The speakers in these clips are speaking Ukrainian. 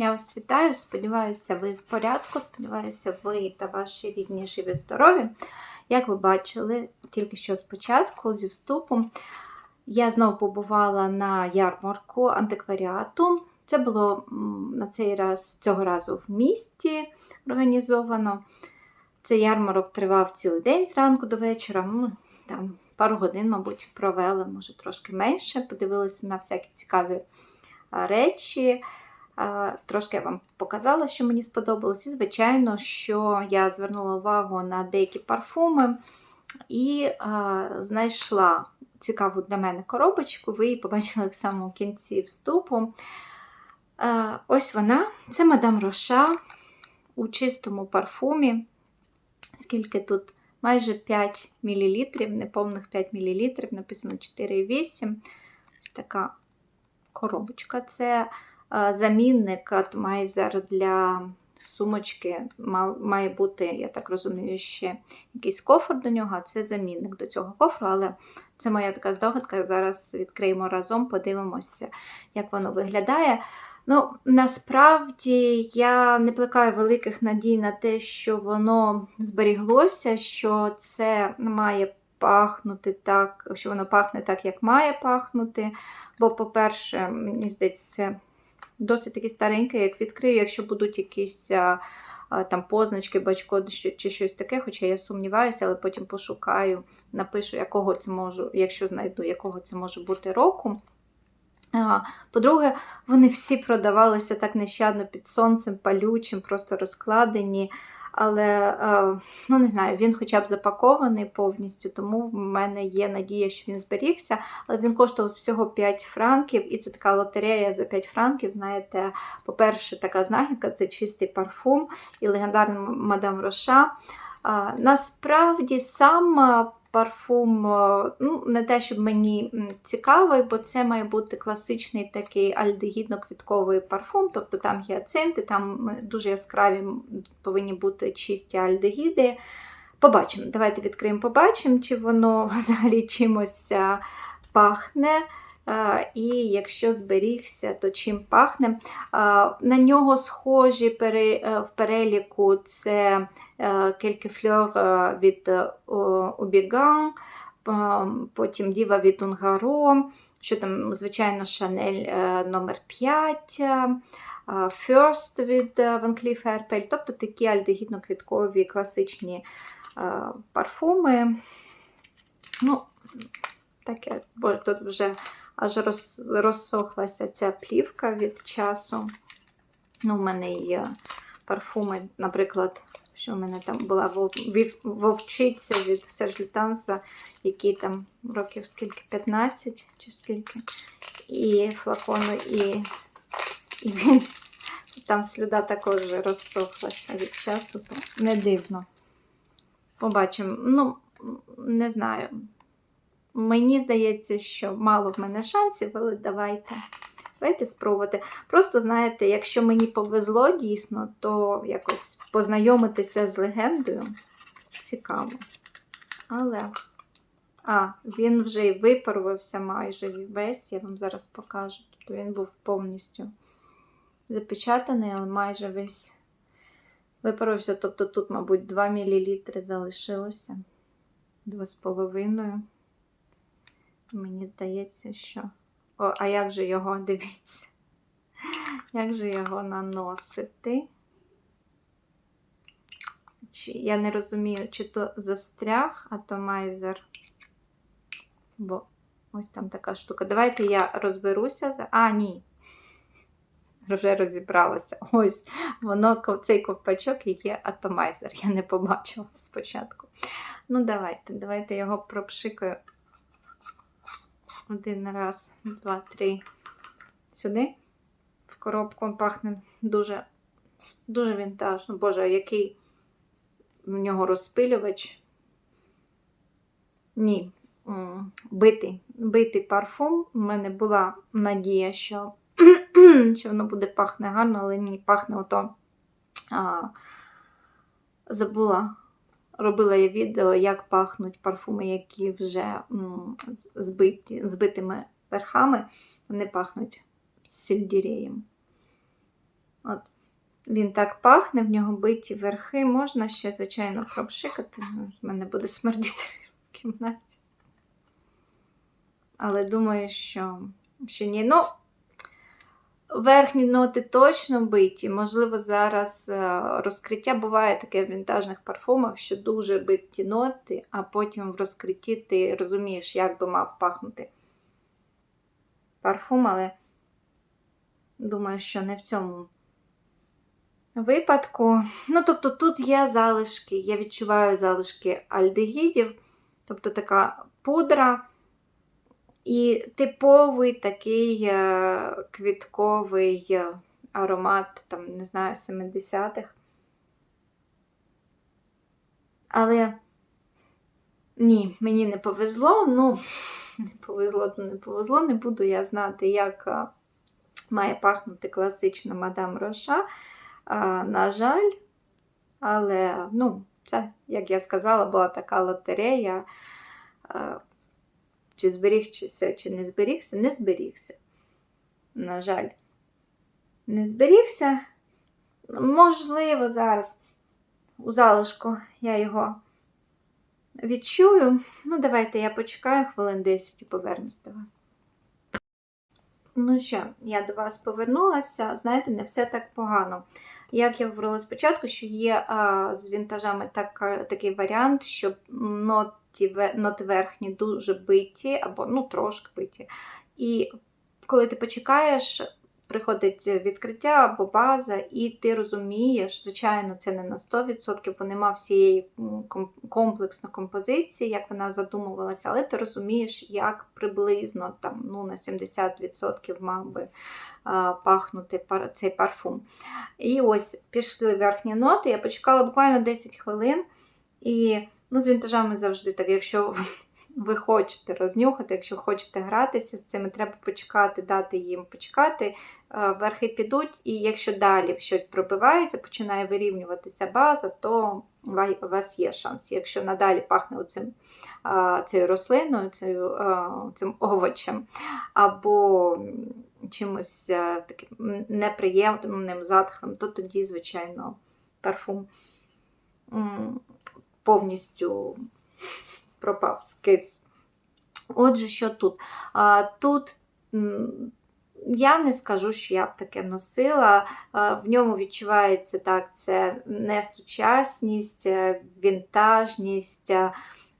Я вас вітаю, сподіваюся, ви в порядку. Сподіваюся, ви та ваші рідні живі здорові. Як ви бачили, тільки що спочатку зі вступу я знову побувала на ярмарку антикваріату. Це було на цей раз цього разу в місті організовано. Цей ярмарок тривав цілий день зранку до вечора. Ми там пару годин, мабуть, провели, може трошки менше. Подивилися на всякі цікаві речі. Трошки я вам показала, що мені сподобалось. І, звичайно, що я звернула увагу на деякі парфуми і знайшла цікаву для мене коробочку. Ви її побачили в самому кінці вступу. Ось вона. Це мадам Роша у чистому парфумі. Скільки тут? Майже 5 мл, неповних 5 мл, написано 4,8. Така коробочка. Це замінник атомайзер для сумочки. Має бути, я так розумію, ще якийсь кофр до нього, а це замінник до цього кофру, але це моя така здогадка. Зараз відкриємо разом, подивимося, як воно виглядає. Ну, насправді я не плекаю великих надій на те, що воно зберіглося, що це має пахнути так, що воно пахне так, як має пахнути. Бо, по-перше, мені здається, це досить таки стареньке, як відкрию, якщо будуть якісь там позначки, бачко чи, щось таке, хоча я сумніваюся, але потім пошукаю, напишу, якого це можу, якщо знайду, якого це може бути року. По-друге, вони всі продавалися так нещадно під сонцем, палючим, просто розкладені. Але е, ну не знаю, він хоча б запакований повністю, тому в мене є надія, що він зберігся. Але він коштував всього 5 франків, і це така лотерея за 5 франків. Знаєте, по-перше, така знахідка це чистий парфум і легендарний мадам Роша. Насправді сам а, парфум ну, не те, щоб мені цікавий, бо це має бути класичний такий альдегідно-квітковий парфум, тобто там гіацинти, там дуже яскраві повинні бути чисті альдегіди. Побачимо. Давайте відкриємо, побачимо, чи воно взагалі чимось пахне. І якщо зберігся, то чим пахне. На нього схожі е, в переліку це Келькефльор від е, Убіган, потім Діва від Унгаро, що там, звичайно, Шанель е, номер 5, е, First від е, Van Cleef Arpels, тобто такі альдегідно-квіткові класичні е, парфуми. Ну, таке, бо тут вже аж роз, розсохлася ця плівка від часу. Ну, У мене є парфуми, наприклад, що в мене там була вовчиця від Серж Лютанса, які там років скільки, 15 чи скільки, і флакону, і, і він там слюда також розсохлася від часу, то не дивно. Побачимо. Ну, не знаю. Мені здається, що мало в мене шансів, але давайте. Давайте спробувати. Просто, знаєте, якщо мені повезло дійсно, то якось познайомитися з легендою цікаво. Але, а, він вже й випарувався майже весь, я вам зараз покажу. Тобто він був повністю запечатаний, але майже весь випарувався. Тобто тут, мабуть, 2 мл залишилося. 2,5. Мені здається, що. О, а як же його, дивіться, як же його наносити? Чи, я не розумію, чи то застряг атомайзер, бо ось там така штука. Давайте я розберуся. А, ні. вже розібралася. Ось воно, цей ковпачок і є атомайзер. Я не побачила спочатку. Ну, давайте, давайте його пропшикаю. Один раз, два, три. Сюди. В коробку пахне дуже, дуже вінтажно. Боже, який в нього розпилювач. Ні, битий, битий парфум. У мене була надія, що, що воно буде пахне гарно, але ні, пахне ото. А, забула, робила я відео, як пахнуть парфуми, які вже збиті, збитими верхами. Вони пахнуть сельдіреєм. От. Він так пахне, в нього биті верхи. Можна ще, звичайно, пропшикати. В мене буде смердіти в кімнаті. Але думаю, що, що ні. Ну, верхні ноти точно биті. Можливо, зараз е, розкриття буває таке в вінтажних парфумах, що дуже биті ноти, а потім в розкритті ти розумієш, як би мав пахнути парфум, але думаю, що не в цьому випадку. Ну, тобто тут є залишки, я відчуваю залишки альдегідів, тобто така пудра. І типовий такий е, квітковий е, аромат, там, не знаю, 70-х. Але ні, мені не повезло. Ну, не повезло, то не повезло. Не буду я знати, як е, має пахнути класична мадам Роша. А, на жаль, але, ну, це, як я сказала, була така лотерея. Чи зберігся, чи не зберігся, не зберігся. На жаль, не зберігся. Можливо, зараз у залишку я його відчую. Ну, давайте я почекаю хвилин 10 і повернусь до вас. Ну що, я до вас повернулася. Знаєте, не все так погано. Як я говорила спочатку, що є а, з вінтажами так, такий варіант, що ноти, ве- ноти верхні дуже биті, або ну, трошки биті. І коли ти почекаєш, приходить відкриття або база, і ти розумієш, звичайно, це не на 100%, бо нема всієї комплексної композиції, як вона задумувалася, але ти розумієш, як приблизно там, ну, на 70% мав би пахнути цей парфум. І ось пішли верхні ноти. Я почекала буквально 10 хвилин. І ну, з вінтажами завжди так, якщо ви хочете рознюхати, якщо хочете гратися з цими, треба почекати, дати їм почекати. е, Верхи підуть, і якщо далі щось пробивається, починає вирівнюватися база, то у вас є шанс. Якщо надалі пахне оцим, цією рослиною, цією, цим овочем, або чимось таким неприємним затхлим, то тоді, звичайно, парфум повністю пропав скис. Отже, що тут? Тут я не скажу, що я б таке носила. В ньому відчувається так, це сучасність, е, вінтажність. е,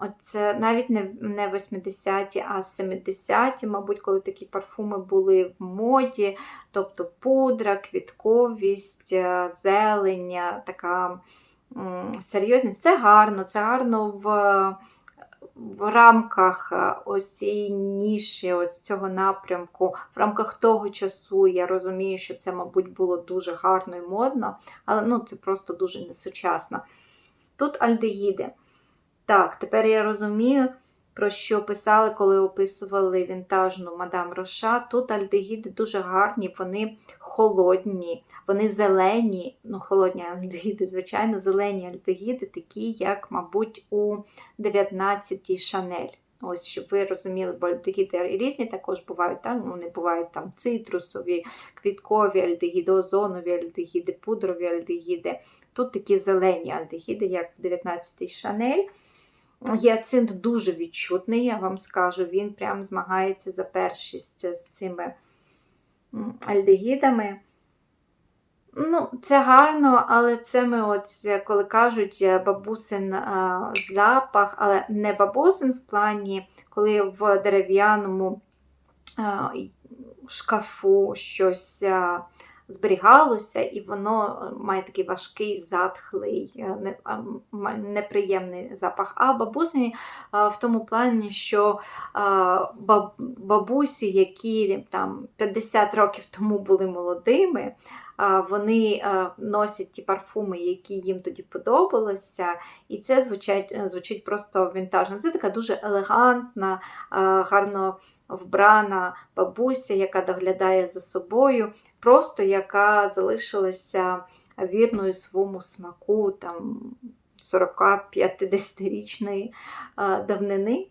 Оце навіть не, не 80-ті, а 70-ті, мабуть, коли такі парфуми були в моді, тобто пудра, квітковість, е, зелень, е, така серйозність. Це гарно, це гарно в, в рамках е, ось цієї ніші, ось цього напрямку, в рамках того часу. Я розумію, що це, мабуть, було дуже гарно і модно, але ну, це просто дуже несучасно. Тут альдегіди. Так, тепер я розумію, про що писали, коли описували вінтажну мадам Роша. Тут альдегіди дуже гарні, вони холодні, вони зелені, ну, холодні альдегіди, звичайно, зелені альдегіди, такі, як, мабуть, у 19-й Шанель. Ось, щоб ви розуміли, бо альдегіди різні також бувають, так? Ну, вони бувають там цитрусові, квіткові альдегіди, озонові альдегіди, пудрові альдегіди. Тут такі зелені альдегіди, як в 19-й Шанель. Гіацинт дуже відчутний, я вам скажу, він прям змагається за першість з цими альдегідами. Ну, це гарно, але це ми, от, коли кажуть, е, бабусин а, запах, але не бабусин в плані, коли в дерев'яному шкафу щось а, зберігалося, і воно е, має такий важкий, затхлий, е, неприємний запах. А бабусині в тому плані, що бабусі, які там 50 років тому були молодими, вони носять ті парфуми, які їм тоді подобалося, і це звучать, звучить просто вінтажно. Це така дуже елегантна, гарно вбрана бабуся, яка доглядає за собою, просто яка залишилася вірною своєму смаку там 40-50-річної давнини.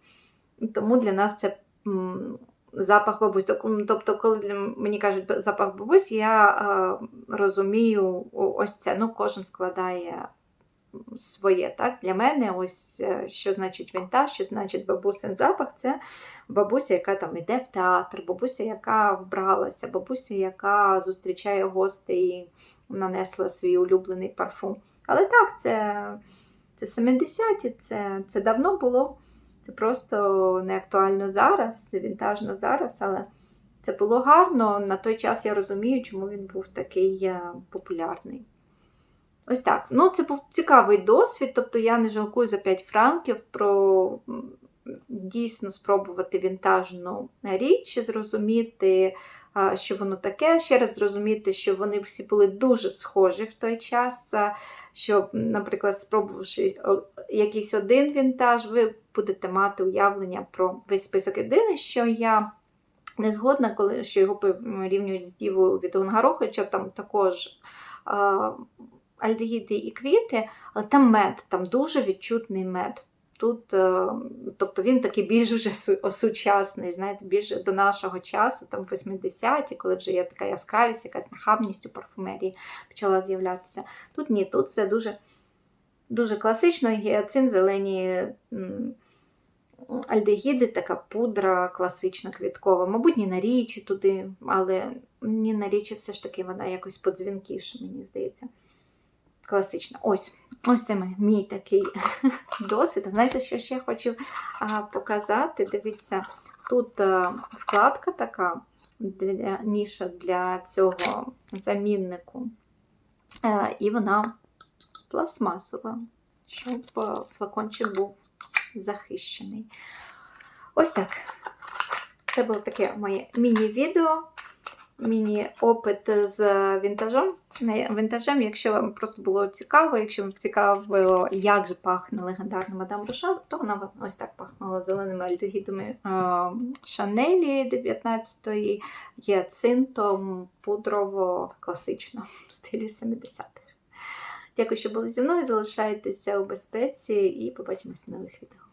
Тому для нас це запах бабусь. Тобто, коли мені кажуть запах бабусь, я е, розумію ось це. Ну, кожен вкладає своє. Так? Для мене, ось е, що значить вінтаж, що значить бабусин запах, це бабуся, яка там йде в театр, бабуся, яка вбралася, бабуся, яка зустрічає гостей і нанесла свій улюблений парфум. Але так, це, це 70-ті, це, це давно було. Це просто не актуально зараз, це вінтажно зараз, але це було гарно. На той час я розумію, чому він був такий е, популярний. Ось так. Ну, це був цікавий досвід, тобто я не жалкую за 5 франків про дійсно спробувати вінтажну річ, зрозуміти, що воно таке. Ще раз зрозуміти, що вони всі були дуже схожі в той час. Що, наприклад, спробувавши якийсь один вінтаж, ви будете мати уявлення про весь список. Єдине, що я не згодна, коли що його порівнюють з дівою від хоча там також альдегіди і квіти, але там мед, там дуже відчутний мед. Тут, е, тобто він такий більш вже сучасний, знаєте, більше до нашого часу, там 80-ті, коли вже є така яскравість, якась нахабність у парфумерії почала з'являтися. Тут ні, тут це дуже, дуже класично, гіацин, зелені альдегіди, така пудра класична квіткова. Мабуть, ні на річі туди, але ні на річі все ж таки вона якось подзвінкіше, мені здається. Класична. Ось, ось це мій- такий досвід. Знаєте, що ще хочу показати? Дивіться, тут а, вкладка така для, ніша для цього заміннику. А, і вона пластмасова, щоб а, флакончик був захищений. Ось так. Це було таке моє міні-відео, міні-опит з вінтажом. Вінтажем, якщо вам просто було цікаво, якщо вам цікаво, як же пахне легендарна мадам Руша, то вона ось так пахнула зеленими альдегідами Шанелі 19-ї, гіацинтом пудрово класично в стилі 70-х. Дякую, що були зі мною. Залишайтеся у безпеці і побачимося в нових відео.